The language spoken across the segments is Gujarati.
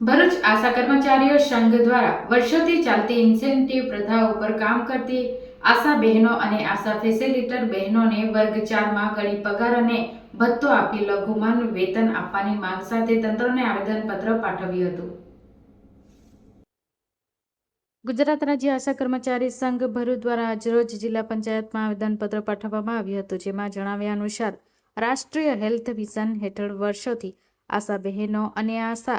ભરૂચ આશા કર્મચારીઓ સંઘ દ્વારા વર્ષોથી ચાલતી ઇન્સેન્ટિવ પ્રથા ઉપર કામ કરતી આશા બહેનો અને આશા ફેસિલિટર બહેનોને વર્ગ ચારમાં ગળી પગાર અને ભથ્થો આપી લઘુમાન વેતન આપવાની માંગ સાથે તંત્રને આવેદનપત્ર પાઠવ્યું હતું. ગુજરાત રાજ્ય આશા કર્મચારી સંઘ ભરૂચ દ્વારા આજરોજ જિલ્લા પંચાયતમાં આવેદનપત્ર પાઠવવામાં આવ્યું હતું, જેમાં જણાવ્યા અનુસાર રાષ્ટ્રીય હેલ્થ મિશન હેઠળ વર્ષોથી આશા બહેનો અને આશા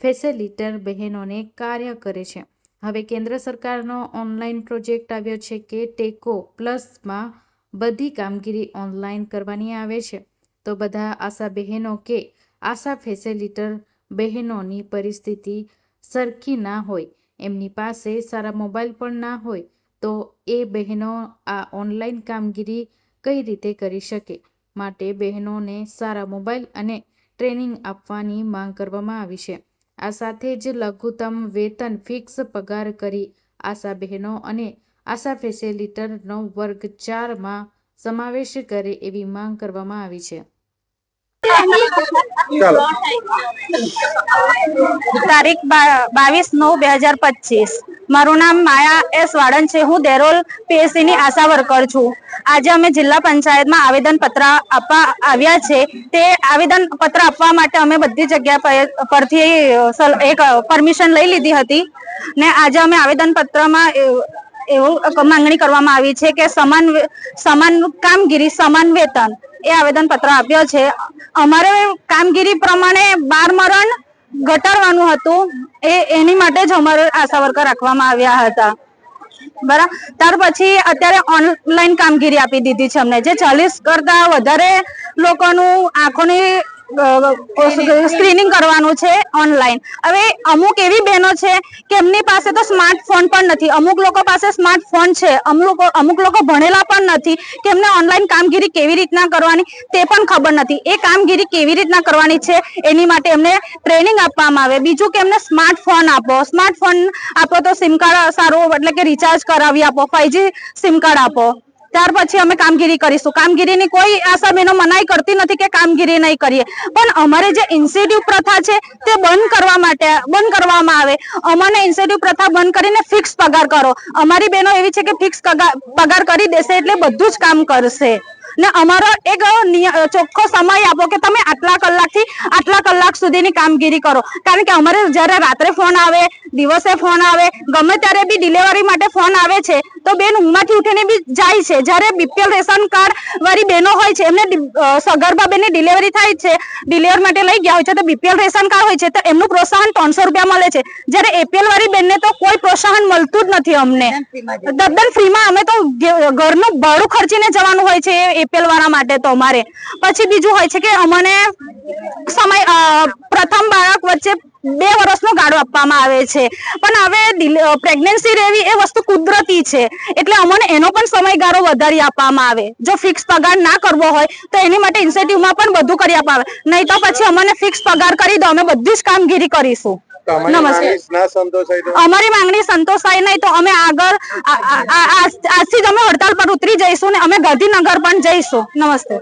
ફેસિલિટર બહેનોને કાર્ય કરે છે. હવે કેન્દ્ર સરકારનો ઓનલાઈન પ્રોજેક્ટ આવ્યો છે કે ટેકો પ્લસમાં બધી કામગીરી ઓનલાઈન કરવાની આવે છે. તો બધા આશા બહેનો કે આશા ફેસિલિટર બહેનોની પરિસ્થિતિ સરખી ના હોય, એમની પાસે સારા મોબાઈલ પણ ના હોય, તો એ બહેનો આ ઓનલાઈન કામગીરી કઈ રીતે કરી શકે? માટે બહેનોને સારા મોબાઈલ અને ટ્રેનિંગ આપવાની માંગ કરવામાં આવી છે. આ સાથે જ લઘુત્તમ વેતન ફિક્સ પગાર કરી આશા બહેનો અને આશા ફેસિલિટરનો વર્ગ ચારમાં સમાવેશ કરે એવી માંગ કરવામાં આવી છે. તારીખ બાવીસ નવ બે હજાર પચીસ. મારું નામ માયા એસ વાડન છે. હું દેરોલ પીએસસી ની આશા વર્કર છું. આજે અમે જિલ્લા પંચાયતમાં આવેદન પત્ર આપવા આવ્યા છે. તે આવેદન પત્ર આપવા માટે અમે બધી જગ્યા પર- પરથી એક પરમિશન લઈ લીધી હતી ને આજે અમે આવેદન પત્રમાં એવું માંગણી કરવામાં આવી છે કે સમાન સમાન કામગીરી, સમાન વેતન એ આવેદન પત્ર આપ્યો છે. અમારે કામગીરી પ્રમાણે બાર મરણ ઘટાડવાનું હતું. એ, એની માટે જ અમારે આશા વર્કર રાખવામાં આવ્યા હતા. બરાબર ત્યાર પછી અત્યારે ઓનલાઈન કામગીરી આપી દીધી છે અમને. જે ચાલીસ કરતા વધારે લોકોનું આંખોની સ્ક્રીનિંગ કરવાનું છે ઓનલાઈન હવે અમુક એવી બહેનો છે કે એમની પાસે તો સ્માર્ટફોન પણ નથી. અમુક લોકો પાસે સ્માર્ટફોન છે. અમુક અમુક લોકો ભણેલા પણ નથી કે એમને ઓનલાઈન કામગીરી કેવી રીતના કરવાની તે પણ ખબર નથી. એ કામગીરી કેવી રીતના કરવાની છે એની માટે એમને ટ્રેનિંગ આપવામાં આવે. બીજું કે એમને સ્માર્ટફોન આપો. સ્માર્ટફોન આપો તો સિમ કાર્ડ સારું એટલે કે રિચાર્જ કરાવી આપો. ફાઈવજી સિમ કાર્ડ આપો. ત્યાર પછી અમે કામગીરી કરીશું. કામગીરીની કોઈ આશા બહેનો મનાઈ કરતી નથી કે કામગીરી નહીં કરીએ. પણ અમારે જે ઇન્સેન્ટિવ પ્રથા છે તે બંધ કરવા માટે, બંધ કરવામાં આવે. અમને ઇન્સેન્ટિવ પ્રથા બંધ કરીને ફિક્સ પગાર કરો. અમારી બહેનો એવી છે કે ફિક્સ પગાર કરી દેશે એટલે બધું જ કામ કરશે. ને અમારો એક ચોખ્ખો સમય આપો કે તમે આટલા કલાકથી આટલા કલાક સુધીની કામગીરી કરો. કારણ કે અમારે જ્યારે રાત્રે ફોન આવે દિવસે ફોન આવે ગમે ત્યારે બી ડિલિવરી માટે ફોન આવે છે તો બેન ઊંઘમાંથી ઉઠીને બી જાય છે. જ્યારે બીપીએલ રેશન કાર્ડ વાળી બહેનો હોય છે એમને સગર્ભા બેનની ડિલિવરી થાય છે ડિલિવર માટે લઈ ગયા હોય છે તો બીપીએલ રેશન કાર્ડ હોય છે તો એમનું પ્રોત્સાહન ત્રણસો રૂપિયા મળે છે. જ્યારે એપીએલ વાળી બેનને તો કોઈ પ્રોત્સાહન મળતું જ નથી અમને. તદ્દન ફ્રીમાં અમે તો ઘરનું ભાડું ખર્ચીને જવાનું હોય છે એપીએલ વાળા માટે તો અમારે. પછી બીજું હોય છે કે અમને સમય વચ્ચે બે વર્ષનો ગાળો આપવામાં આવે છે. પણ હવે પ્રેગ્નન્સી રહેવી એ વસ્તુ કુદરતી છે. એટલે અમને એનો પણ સમયગાળો વધારી આપવામાં આવે. જો ફિક્સ પગાર ના કરવો હોય તો એની માટે ઇન્સેન્ટિવમાં પણ બધું કરી આપવામાં આવે. નહીં તો પછી અમને ફિક્સ પગાર કરી દો અમે બધી જ કામગીરી કરીશું. અમારી માંગણી સંતોષાય નહીં તો અમે આગળ આજથી જ અમે હડતાલ પર ઉતરી જઈશું ને અમે ગાંધીનગર પણ જઈશું. નમસ્તે.